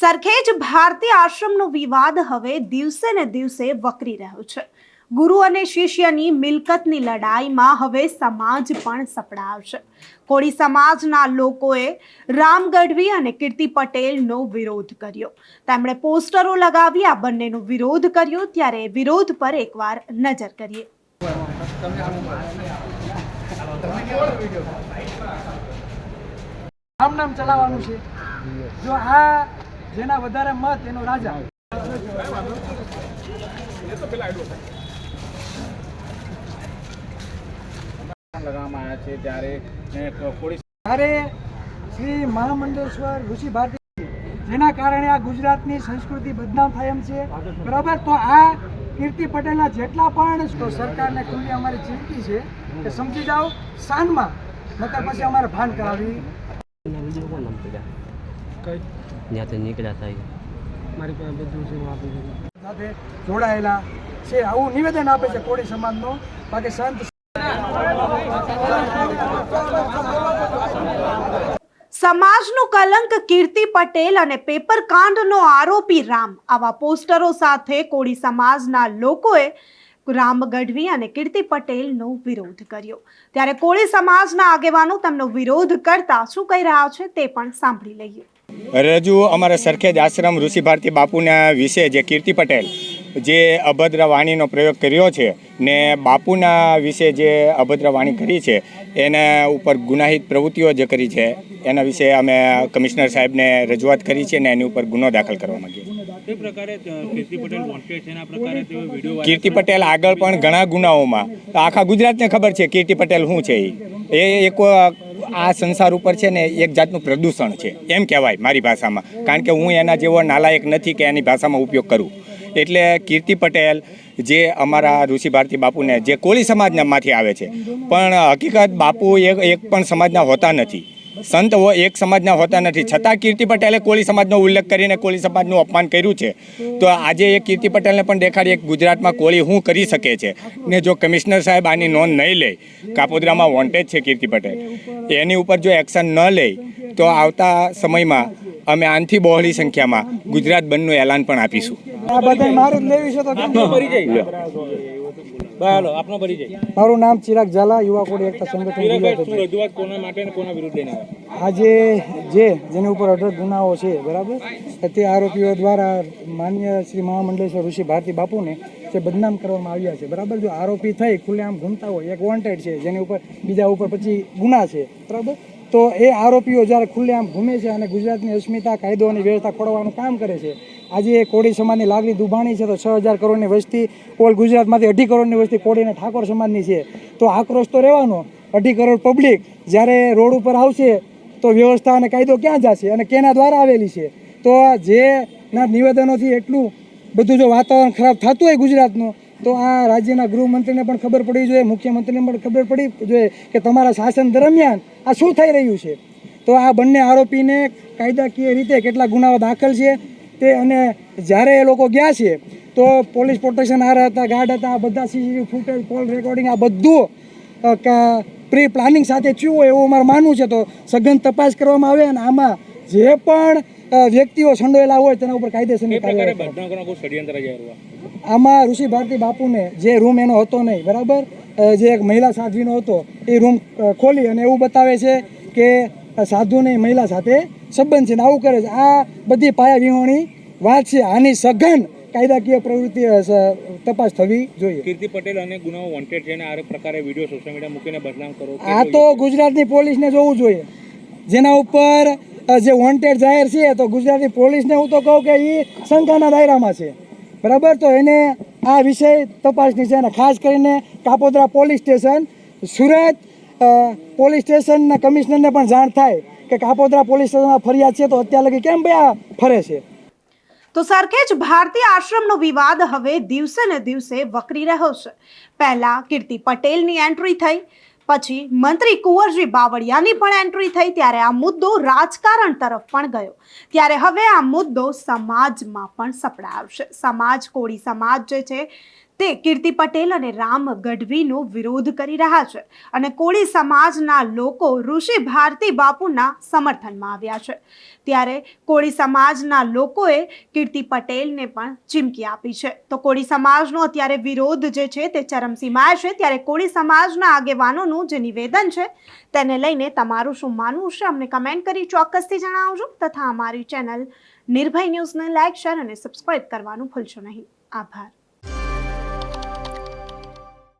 સરખેજ ભારતીય આશ્રમનો વિવાદ હવે દિવસે ને દિવસે વકરી રહ્યો છે. ગુરુ અને શિષ્યની મિલકતની લડાઈમાં હવે સમાજ પણ સપડાવશે. કોળી સમાજના લોકોએ રામ ગઢવી અને કીર્તિ પટેલનો વિરોધ કર્યો. તેમણે પોસ્ટરો લગાવી, આ બંનેનો વિરોધ કર્યો. ત્યારે વિરોધ પર એકવાર નજર કરીએ. નામ ચલાવવાનું છે? જો આ જેના વધારે મત એનો રાજા. લગાવવામાં આવ્યા છે ત્યારે ત્યારે શ્રી મહામંડલેશ્વર ઋષિ ભારતી જેના કારણે આ ગુજરાતની સંસ્કૃતિ બદનામ થાય એમ છે. બરાબર? તો આ કીર્તિ પટેલના જેટલા પણ તો સરકારને ખુલ્લી અમારી ચીમકી છે કે સમજી જાઓ શાનમાં નકર પછી અમારે ભાન કરાવી. ત્યાંથી નીકળ્યા થાય મારી પાસે બધું છે હું આપી દઉં સાથે જોડાયેલા છે આવું નિવેદન આપે છે કોળી સમાજનો. બાકી સંત સમાજનું કલંક કીર્તિ પટેલ અને પેપર કાંડનો આરોપી રામ. આવા પોસ્ટરો સાથે કોળી સમાજના લોકોએ રામ ગઢવી અને કીર્તિ પટેલનો વિરોધ કર્યો. ત્યારે કોળી સમાજના આગેવાનો તેમનો વિરોધ કરતા શું કહી રહ્યા છે તે પણ સાંભળી લઈએ. રજૂ અમારા સરખેજ આશ્રમ ઋષિ ભારતી બાપુના વિશે જે કીર્તિ પટેલ જે અભદ્ર વાણીનો પ્રયોગ કર્યો છે ને બાપુના વિશે જે અભદ્ર વાણી કરી છે એના ઉપર ગુનાહિત પ્રવૃત્તિઓ જે કરી છે એના વિશે અમે કમિશનર સાહેબને રજૂઆત કરી છે ને એની ઉપર ગુનો દાખલ કરવા માંગીએ કીર્તિ પટેલ આગળ પણ ઘણા ગુનાઓમાં આખા ગુજરાતને ખબર છે કીર્તિ પટેલ શું છે. એ એક આ સંસાર ઉપર છે ને એક જાતનું પ્રદૂષણ છે. એમ કહેવાય મારી ભાષામાં. કારણ કે હું એના જેવો નાલાયક નથી કે એની ભાષામાં ઉપયોગ કરું. એટલે કીર્તિ પટેલ જે અમારા ઋષિ ભારતી બાપુને, જે કોળી સમાજનામાંથી આવે છે. પણ હકીકત બાપુ એક એક પણ સમાજના હોતા નથી. સંત હો- એક સમાજના હોતા નથી. છતાં કીર્તિ પટેલે કોળી સમાજનો ઉલ્લેખ કરીને કોળી સમાજનું અપમાન કર્યું છે. તો આજે એ કીર્તિ પટેલને પણ દેખાડીએ કે ગુજરાતમાં કોળી શું કરી શકે છે? ને જો કમિશનર સાહેબ આની નોંધ નહીં લે કાપોદ્રામાં વોન્ટેજ છે કીર્તિ પટેલ. એની ઉપર જો એક્શન ન લે તો આવતા સમયમાં અમે આનથી બહોળી સંખ્યામાં ગુજરાત બંધનું એલાન પણ આપીશું. મારું તો આપનો પરિચય. નામ ચિરાગ ઝાલા યુવા કોડ એકતા સંગઠન હીરાભાઈ ગુજરાત શું રજૂઆત કોના માટે અને કોના વિરુદ્ધ લઈને આજે જે જેની ઉપર અઢળક ગુનાઓ છે બરાબર? તે આરોપીઓ દ્વારા માન્ય શ્રી મહામંડલેશ્વર ઋષિ ભારતી બાપુને જે બદનામ કરવામાં આવ્યા છે બરાબર? જો આરોપી થઈ ખુલ્લેઆમ ઘૂમતા હોય એક વોન્ટેડ છે જેની ઉપર બીજા ઉપર પછી ગુના છે બરાબર? તો એ આરોપીઓ જ્યારે ખુલ્લેઆમ ઘૂમે છે અને ગુજરાતની અસ્મિતા કાયદો અને વ્યવસ્થા ખોડવાનું કામ કરે છે, આજે એ કોળી સમાજની લાગણી દુભાણી છે, તો છ હજાર કરોડની વસ્તી, ઓલ ગુજરાતમાંથી અઢી કરોડની વસ્તી કોળી અને ઠાકોર સમાજની છે. તો આક્રોશ તો રહેવાનો, અઢી કરોડ પબ્લિક જ્યારે રોડ ઉપર આવશે, તો વ્યવસ્થા અને કાયદો ક્યાં જશે અને કેના દ્વારા આવેલી છે? તો જેના નિવેદનોથી એટલું બધું જો વાતાવરણ ખરાબ થતું હોય ગુજરાતનું તો આ રાજ્યના ગૃહમંત્રીને પણ ખબર પડવી જોઈએ મુખ્યમંત્રીને પણ ખબર પડી જોઈએ કે તમારા શાસન દરમિયાન આ શું થઈ રહ્યું છે. તો આ બંને આરોપીને કાયદાકીય રીતે કેટલા ગુનાઓ દાખલ છે તે અને જ્યારે એ લોકો ગયા છે તો પોલીસ પ્રોટેક્શન આ હતા ગાર્ડ હતા આ બધા સીસીટીવી ફૂટેજ કોલ રેકોર્ડિંગ આ બધું પ્રી પ્લાનિંગ સાથે થયું હોય એવું અમારું માનવું છે. તો સઘન તપાસ કરવામાં આવે અને આમાં જે પણ વ્યક્તિઓ સંડોયેલા હોય તેના ઉપર કાયદેસરની કોઈ ષડયંત્ર આમાં ઋષિ ભારતી બાપુને જે રૂમ એનો હતો નહીં બરાબર? જે એક મહિલા સાધ્વીનો હતો એ રૂમ ખોલી અને એવું બતાવે છે કે સાધુને મહિલા સાથે સંબંધ છે ને આવું કરે છે. આ બધી પાયા વિહોણી વાત છે. આની સઘન કાયદાકીય પ્રવૃત્તિ તપાસ થવી જોઈએ. કીર્તિ પટેલ અને ગુનાઓ વોન્ટેડ છે આ પ્રકારે વીડિયો સોશિયલ મીડિયા મૂકીને બદનામ કરો આ તો ગુજરાતની પોલીસને જોવું જોઈએ. જેના ઉપર જે વોન્ટેડ જાહેર છે તો ગુજરાતની પોલીસને હું તો કહું કે એ શંકાના દાયરામાં છે. બરાબર? તો એને આ વિષય તપાસની છે અને ખાસ કરીને Kapodra police station, Surat police સ્ટેશનના કમિશનરને પણ જાણ થાય કે કાપોદ્રા પોલીસ સ્ટેશનમાં ફરિયાદ છે તો અત્યાર લગી કેમ આ ફરે છે? તો સરખેજ ભારતીય આશ્રમનો વિવાદ હવે દિવસે ને દિવસે વકરી રહ્યો છે. પહેલા કીર્તિ પટેલની એન્ટ્રી થઈ પછી મંત્રી કુંવરજી બાવળિયાની પણ એન્ટ્રી થઈ ત્યારે આ મુદ્દો રાજકારણ તરફ પણ ગયો. ત્યારે હવે આ મુદ્દો સમાજમાં પણ સપડાવશે. સમાજ, કોળી સમાજ જે છે તે કીર્તિ પટેલ અને રામ ગઢવીનો વિરોધ કરી રહ્યા છે અને કોળી સમાજના લોકો ઋષિ ભારતી બાપુના સમર્થનમાં આવ્યા છે. ત્યારે કોળી સમાજના લોકોએ કીર્તિ પટેલને પણ ચીમકી આપી છે. તો કોળી સમાજનો અત્યારે વિરોધ જે છે તે ચરમસીમાએ છે. ત્યારે કોળી સમાજના આગેવાનોનું જે નિવેદન છે તેને લઈને તમારું શું માનવું છે? અમને કમેન્ટ કરી ચોક્કસથી જણાવજો. તથા અમારી ચેનલ નિર્ભય ન્યૂઝને લાઇક શેર અને સબસ્ક્રાઇબ કરવાનું ભૂલશો નહીં. આભાર.